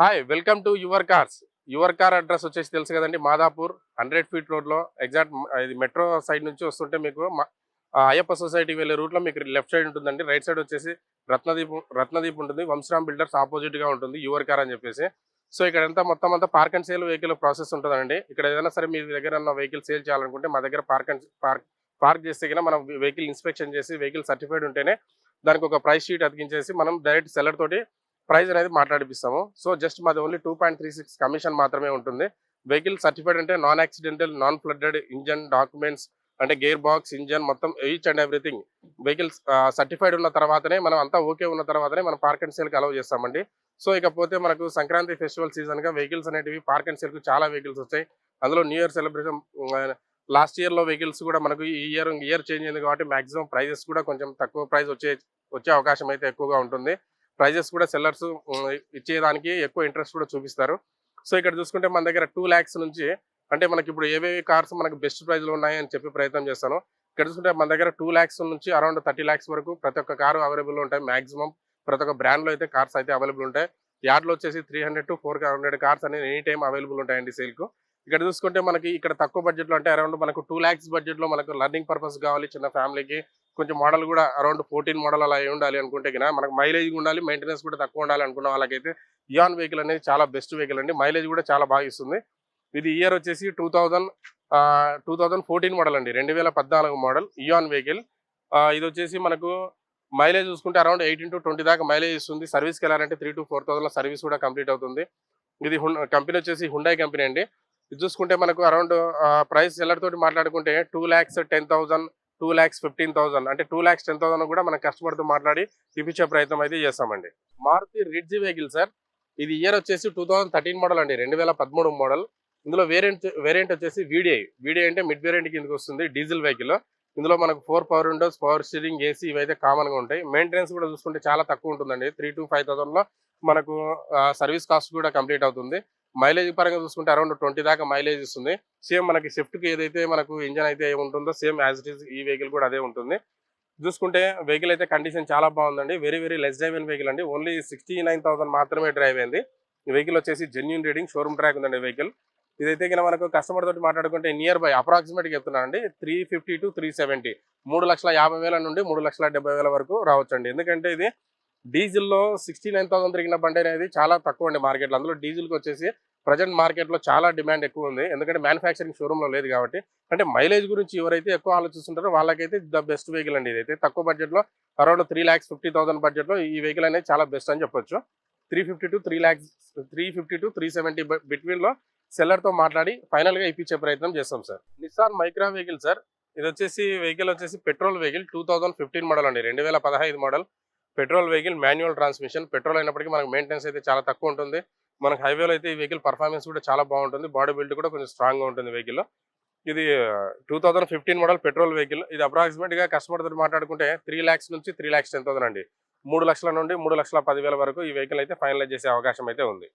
Hi welcome to your cars your car address వచ్చేసి తెలుసు కదండి మాదాపూర్ హండ్రెడ్ ఫీట్ రోడ్లో ఎగ్జాక్ట్ ఇది మెట్రో సైడ్ నుంచి వస్తుంటే మీకు ఆ అయ్యప్ప సొసైటీ వెళ్ళే రూట్లో మీకు లెఫ్ట్ సైడ్ ఉంటుందండి రైట్ సైడ్ వచ్చేసి రత్నదీప్ రత్నదీప్ ఉంటుంది వంశరామ్ బిల్డర్స్ ఆపోజిట్గా ఉంటుంది యువర్ కార్ అని చెప్పేసి. సో ఇక్కడ అంతా మొత్తం అంతా park and sale vehicle process ఉంటుందండి. ఇక్కడ ఏదైనా సరే మీ దగ్గర ఉన్న వెహికల్ సేల్ చేయాలనుకుంటే మా దగ్గర పార్క్ అండ్ పార్క్ పార్క్ చేస్తే కన్నా మనం వెహికల్ ఇన్స్పెక్షన్ చేసి వెహికల్ సర్టిఫైడ్ ఉంటేనే దానికి ఒక ప్రైస్ షీట్ అతికించేసి మనం డైరెక్ట్ సెల్లర్ తోటి ప్రైస్ అనేది మాట్లాడిపిస్తాము. సో జస్ట్ మాది only two point three six commission మాత్రమే ఉంటుంది. వెహికల్ సర్టిఫైడ్ అంటే non accidental non flooded engine documents అంటే గేర్ బాక్స్ ఇంజన్ మొత్తం each and everything vehicles certified ఉన్న తర్వాతనే మనం అంతా ఓకే ఉన్న తర్వాతనే మనం పార్క్ అండ్ సేల్కి అలౌ చేస్తామండి. సో ఇకపోతే మనకు సంక్రాంతి ఫెస్టివల్ సీజన్గా వెహికల్స్ అనేటివి పార్క్ అండ్ సేల్కు చాలా వెహికల్స్ వచ్చాయి అందులో న్యూ ఇయర్ సెలబ్రేషన్ లాస్ట్ ఇయర్లో వెహికల్స్ కూడా మనకు ఈ ఇయర్ ఇయర్ చేంజ్ అయింది కాబట్టి మాక్సిమం ప్రైజెస్ కూడా కొంచెం తక్కువ ప్రైస్ వచ్చే వచ్చే అవకాశం అయితే ఎక్కువగా ఉంటుంది. ప్రైజెస్ కూడా సెల్లర్స్ ఇచ్చేదానికి ఎక్కువ ఇంట్రెస్ట్ కూడా చూపిస్తారు. సో ఇక్కడ చూసుకుంటే మన దగ్గర టూ ల్యాక్స్ నుంచి అంటే మనకి ఇప్పుడు ఏవేవి కార్స్ మనకు బెస్ట్ ప్రైస్లో ఉన్నాయి అని చెప్పి ప్రయత్నం చేస్తాను. ఇక్కడ చూసుకుంటే మన దగ్గర టూ ల్యాక్స్ నుంచి అరౌండ్ థర్టీ ల్యాక్స్ వరకు ప్రతి ఒక్క కారు అవైలబుల్ ఉంటాయి. మాక్సిమం ప్రతి ఒక్క బ్రాండ్లో అయితే కార్స్ అయితే అవైలబుల్ ఉంటాయి. యార్డ్లో వచ్చేసి three hundred to four hundred cars అనేది ఎనీ టైం అవైలబుల్ ఉంటాయండి సేల్కు ఇక్కడ చూసుకుంటే మనకి ఇక్కడ తక్కువ బడ్జెట్లో అంటే అరౌండ్ మనకు టూ ల్యాక్స్ బడ్జెట్లో మనకు లర్నింగ్ పర్పస్ కావాలి చిన్న ఫ్యామిలీకి కొంచెం మోడల్ కూడా అరౌండ్ ఫోర్టీన్ మోడల్ అలా ఉండాలి అనుకుంటే కినా మనకు మైలేజ్ ఉండాలి మెయింటెనెన్స్ కూడా తక్కువ ఉండాలి అనుకున్న వాళ్ళకైతే ఇయాన్ వెహికల్ అనేది చాలా బెస్ట్ వెహికల్ అండి. మైలేజ్ కూడా చాలా బాగా ఇస్తుంది. ఇది ఇయర్ వచ్చేసి two thousand two thousand fourteen model అండి. రెండు వేల పద్నాలుగు మోడల్ ఇయాన్ వెహికల్ ఇది వచ్చేసి మనకు మైలేజ్ చూసుకుంటే అరౌండ్ ఎయిటీన్ టు ట్వంటీ దాకా మైలేజ్ ఇస్తుంది. సర్వీస్కి వెళ్ళాలంటే three to four thousand service కూడా కంప్లీట్ అవుతుంది. ఇది కంపెనీ వచ్చేసి హుండై కంపెనీ అండి. ఇది చూసుకుంటే మనకు అరౌండ్ ప్రైస్ సెల్లర్ తోటి మాట్లాడుకుంటే two lakhs ten thousand two lakhs fifteen thousand అంటే టూ ల్యాక్స్ టెన్ థౌసండ్ కూడా మన కస్టమర్ మాట్లాడి ఇప్పించే ప్రయత్నం అయితే చేస్తామండి. మారుతి రిడ్జి వెహికల్ సార్ ఇది ఇయర్ వచ్చేసి టూ థౌసండ్ థర్టీన్ మోడల్ అండి రెండు వేల పదమూడు మోడల్ ఇందులో వేరియంట్ వేరియంట్ వచ్చేసి వీడిఐ వీడిఐ అంటే మిడ్ వేరియంట్ కిందకి వస్తుంది? డీజిల్ వెహికల్ ఇందులో మనకు four power windows power steering AC ఇవైతే కామన్గా ఉంటాయి. మెయింటెనెన్స్ కూడా చూసుకుంటే చాలా తక్కువ ఉంటుందండి. త్రీ టు ఫైవ్ థౌసండ్లో మనకు సర్వీస్ కాస్ట్ కూడా కంప్లీట్ అవుతుంది. మైలేజ్ పరంగా చూసుకుంటే అరౌండ్ ట్వంటీ దాకా మైలేజ్ ఇస్తుంది. సేమ్ మనకి షిఫ్ట్కి ఏదైతే మనకు ఇంజన్ అయితే ఉంటుందో సేమ్ యాజ్ ఇట్ ఈస్ ఈ వెహికల్ కూడా అదే ఉంటుంది. చూసుకుంటే వెహికల్ అయితే కండిషన్ చాలా బాగుందండి. వెరీ వెరీ లెస్ డ్రైవ్ అయిన వెహికల్ అండి. ఓన్లీ సిక్స్టీ నైన్ థౌసండ్ మాత్రమే డ్రైవ్ అయింది. ఈ వెహికల్ వచ్చేసి జెన్యున్ రీడింగ్ షోరూమ్ ట్రాక్ ఉందండి వెహికల్. ఇదైతే కనుక మనకు కస్టమర్ తోటి మాట్లాడుకుంటే నియర్ బై అప్రాక్సిమేట్ చెప్తున్నాను అండి. Three fifty to three seventy మూడు లక్షల యాభై వేల నుండి మూడు లక్షల డెబ్బై వేల వరకు రావచ్చండి. ఎందుకంటే ఇది డీజిల్లో సిక్స్టీ నైన్ థౌసండ్ తిరిగిన బండి అనేది చాలా తక్కువ అండి మార్కెట్లో. అందులో డీజిల్కి వచ్చేసి ప్రజెంట్ మార్కెట్లో చాలా డిమాండ్ ఎక్కువ ఉంది. ఎందుకంటే మ్యానుఫ్యాక్చరింగ్ షోరూంలో లేదు కాబట్టి. అంటే మైలేజ్ గురించి ఎవరైతే ఎక్కువ ఆలోచిస్తుంటారో వాళ్ళకైతే ద బెస్ట్ వెహికల్ అండి ఇదైతే. తక్కువ బడ్జెట్లో around three lakhs fifty thousand బడ్జెట్లో ఈ వెహికల్ అనేది చాలా బెస్ట్ అని చెప్పొచ్చు. Three fifty to three lakhs three fifty to three seventy బిట్వీన్లో సెల్లర్తో మాట్లాడి ఫైనల్గా ఇప్పించే ప్రయత్నం చేస్తాం sir. Nissan Micra vehicle sir ఇది వచ్చేసి వెహికల్ వచ్చేసి petrol vehicle two thousand fifteen model అండి. రెండు వేల పదహైదు model petrol vehicle manual transmission petrol అయినప్పటికీ మనకు మెయింటెనెన్స్ అయితే చాలా తక్కువ ఉంటుంది. మనకు హైవేలో అయితే ఈ వెహికల్ పర్ఫార్మెన్స్ కూడా చాలా బాగుంటుంది. బాడీ బిల్డ్ కూడా కొంచెం స్ట్రాంగ్గా ఉంటుంది వెహికల్ ఇది two thousand fifteen model petrol vehicle ఇది అప్రాక్సిమేట్గా కస్టమర్ తోటి మాట్లాడుకుంటే త్రీ ల్యాక్స్ నుంచి త్రీ ల్యాక్స్ టెన్ థౌసండ్ అండి. మూడు లక్షల నుండి మూడు లక్షల పదివేల వరకు ఈ వెహికల్ అయితే ఫైనలైజ్ చేసే అవకాశం అయితే ఉంది.